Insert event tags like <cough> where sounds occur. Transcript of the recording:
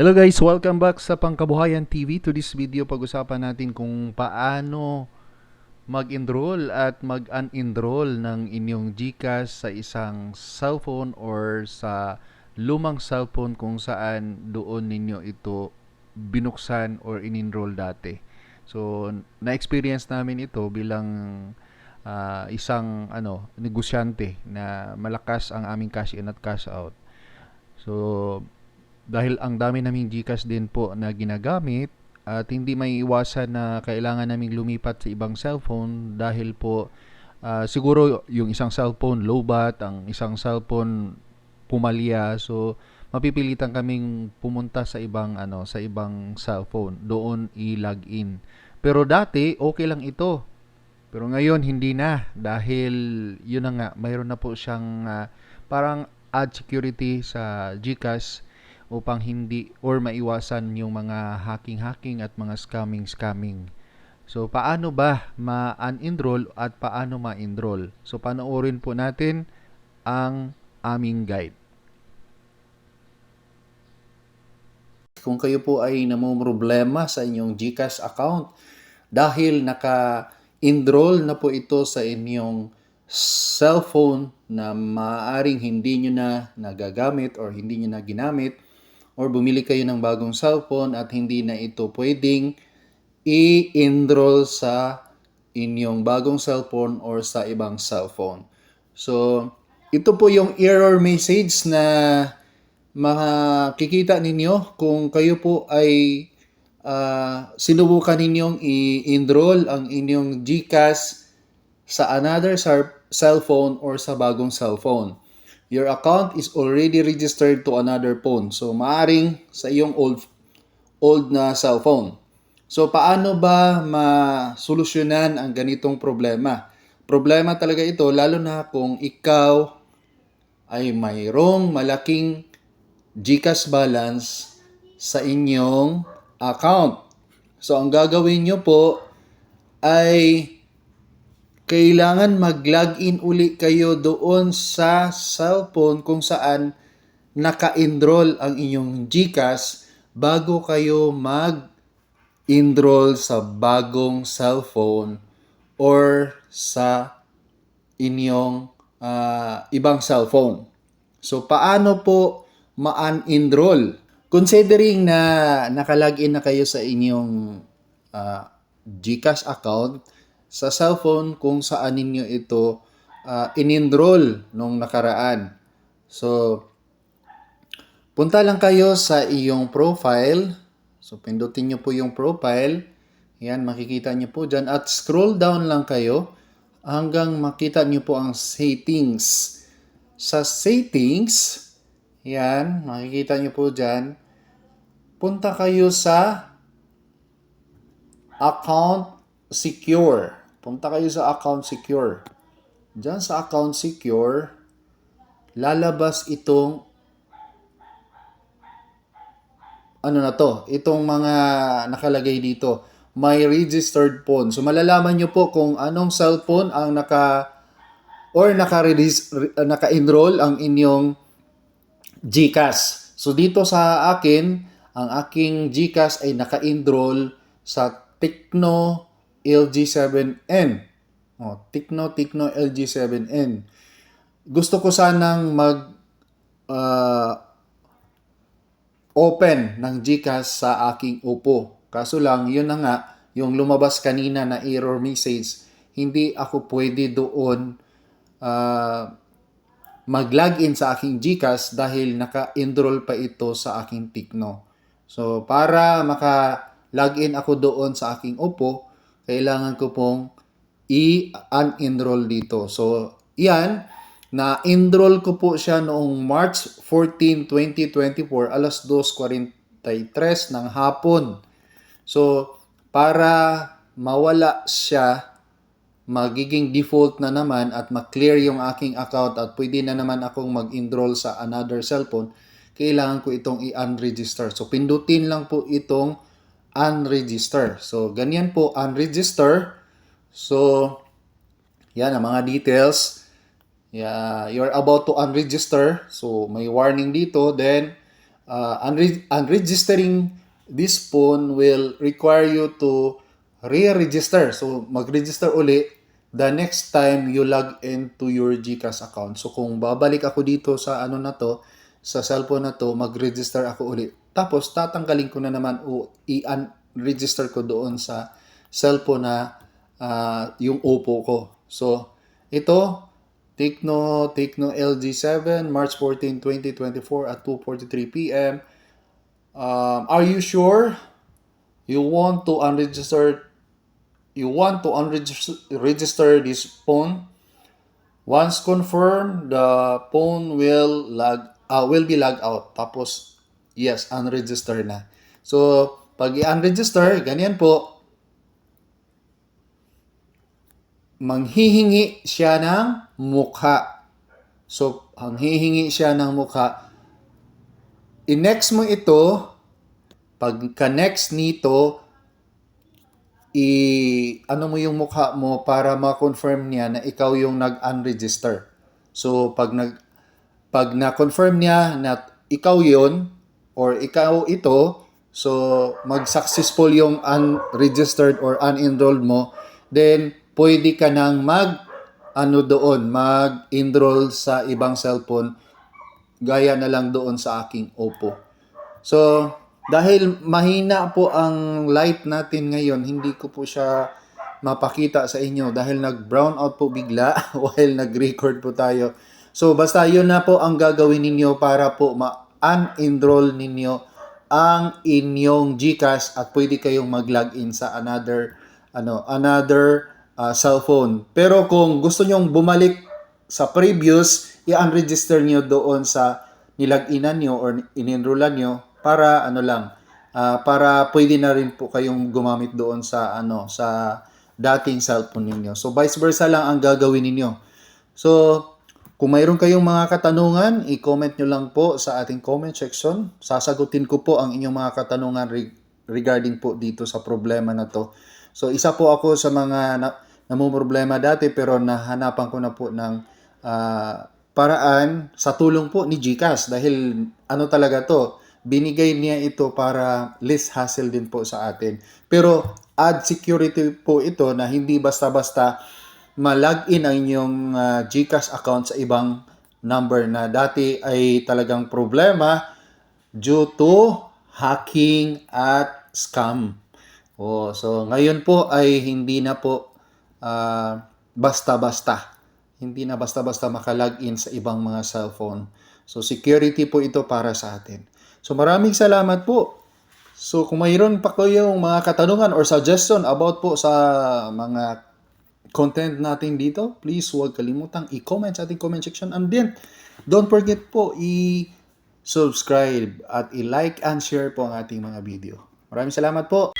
Hello guys, welcome back sa Pangkabuhayan TV. To this video, pag-usapan natin kung paano mag-enroll at mag-unenroll ng inyong GCash sa isang cellphone or sa lumang cellphone kung saan doon ninyo ito binuksan or in-enroll dati. So, na-experience namin ito bilang ah, isang ano, negosyante na malakas ang aming cash in at cash out. So, dahil ang dami naming GCash din po na ginagamit at hindi may iwasan na kailangan naming lumipat sa ibang cellphone dahil po ah, siguro yung isang cellphone lowbat, ang isang cellphone pumalya. So mapipilitan kaming pumunta sa ibang ano, sa ibang cellphone, doon i-log in. Pero dati okay lang ito. Pero ngayon hindi na dahil yun na nga, mayroon na po siyang ah, parang ad security sa GCash upang hindi or maiwasan yung mga hacking-hacking at mga scamming-scamming. So, paano ba ma-unenroll at paano ma-enroll? So, panoorin po natin ang aming guide. Kung kayo po ay namumroblema sa inyong GCash account dahil naka-enroll na po ito sa inyong cellphone na maaaring hindi nyo na nagagamit or hindi nyo na ginamit or bumili kayo ng bagong cellphone at hindi na ito pwedeng i-enroll sa inyong bagong cellphone or sa ibang cellphone. So, ito po yung error message na makikita ninyo kung kayo po ay ah, sinubukan ninyong i-enroll ang inyong GCash sa another cell- cellphone or sa bagong cellphone. Your account is already registered to another phone. So, maaring sa iyong old old na cellphone. So, paano ba masolusyonan ang ganitong problema? Problema talaga ito, lalo na kung ikaw ay mayroong malaking GCash balance sa inyong account. So, ang gagawin nyo po ay kailangan mag-login uli kayo doon sa cellphone kung saan naka-enroll ang inyong GCash bago kayo mag-enroll sa bagong cellphone or sa inyong ah, ibang cellphone. So, paano po ma-unenroll? Considering na nakalagin na kayo sa inyong ah, GCash account, sa cellphone kung saan ninyo ito ah, in-enroll nung nakaraan. So, punta lang kayo sa iyong profile. So, pindutin nyo po yung profile. Yan, makikita nyo po dyan. At scroll down lang kayo hanggang makita nyo po ang settings. Sa settings, yan, makikita nyo po dyan. Punta kayo sa account secure. Punta kayo sa account secure. Diyan sa account secure, lalabas itong ano na to, itong mga nakalagay dito, my registered phone. So malalaman nyo po kung anong cellphone ang naka or naka naka-enroll ang inyong GCash. So dito sa akin, ang aking GCash ay naka-enroll sa Tecno LG7N. Oh, Tecno Tecno LG7N. Gusto ko sanang mag ah, open ng GCash sa aking Oppo. Kaso lang, yun na nga, yung lumabas kanina na error message, hindi ako pwede doon ah, mag-login sa aking GCash dahil naka-enroll pa ito sa aking Tecno. So, para maka-login ako doon sa aking Oppo, kailangan ko pong i-unenroll dito. So, yan, na-enroll ko po siya noong March 14, 2024, alas 2.43 ng hapon. So, para mawala siya, magiging default na naman at ma-clear yung aking account at pwede na naman akong mag-enroll sa another cellphone, kailangan ko itong i-unregister. So, pindutin lang po itong unregister. So, ganyan po, unregister. So, yan ang mga details. Yeah, you're about to unregister. So, may warning dito. Then, uh, unre- unregistering this phone will require you to re-register. So, mag-register uli the next time you log into your GCash account. So, kung babalik ako dito sa ano na to, sa cellphone na to, mag-register ako uli. Tapos, tatanggalin ko na naman o i-register ko doon sa cellphone na ah, yung Oppo ko. So, ito, Tecno, Tecno LG7, March 14, 2024 at 2.43 p.m. Um, are you sure you want to unregister you want to unregister register this phone? Once confirmed, the phone will log uh, will be logged out. Tapos yes, unregister na. So, pag i-unregister, ganyan po, manghihingi siya ng mukha. So, ang hihingi siya ng mukha, i-next mo ito, pagka-next nito, i ano mo yung mukha mo para ma-confirm niya na ikaw yung nag-unregister. So, pag nag pag na-confirm niya na ikaw yon or ikaw ito, so mag-successful yung unregistered or unenrolled mo, then pwede ka nang mag ano doon, mag-enroll sa ibang cellphone gaya na lang doon sa aking Oppo. So, dahil mahina po ang light natin ngayon, hindi ko po siya mapakita sa inyo dahil nag-brown out po bigla <laughs> while nag-record po tayo. So, basta yun na po ang gagawin ninyo para po ma-unenroll ninyo ang inyong GCash at pwede kayong mag-login sa another ano another uh, cellphone. Pero kung gusto nyong bumalik sa previous, i-unregister nyo doon sa nilaginan nyo or in-enrollan nyo para ano lang, ah, para pwede na rin po kayong gumamit doon sa ano sa dating cellphone ninyo. So vice versa lang ang gagawin ninyo. So kung mayroon kayong mga katanungan, i-comment nyo lang po sa ating comment section. Sasagutin ko po ang inyong mga katanungan re- regarding po dito sa problema na to. So isa po ako sa mga na, namumroblema dati pero nahanapan ko na po ng ah, paraan sa tulong po ni GCash dahil ano talaga to, binigay niya ito para less hassle din po sa atin. Pero add security po ito na hindi basta-basta ma-login ang inyong ah, GCash account sa ibang number na dati ay talagang problema due to hacking at scam. Oh, so ngayon po ay hindi na po ah, basta-basta. Hindi na basta-basta makalagin sa ibang mga cellphone. So security po ito para sa atin. So maraming salamat po. So kung mayroon pa kayong mga katanungan or suggestion about po sa mga content natin dito, please huwag kalimutang i-comment sa ating comment section. And then, don't forget po i-subscribe at i-like and share po ang ating mga video. Maraming salamat po.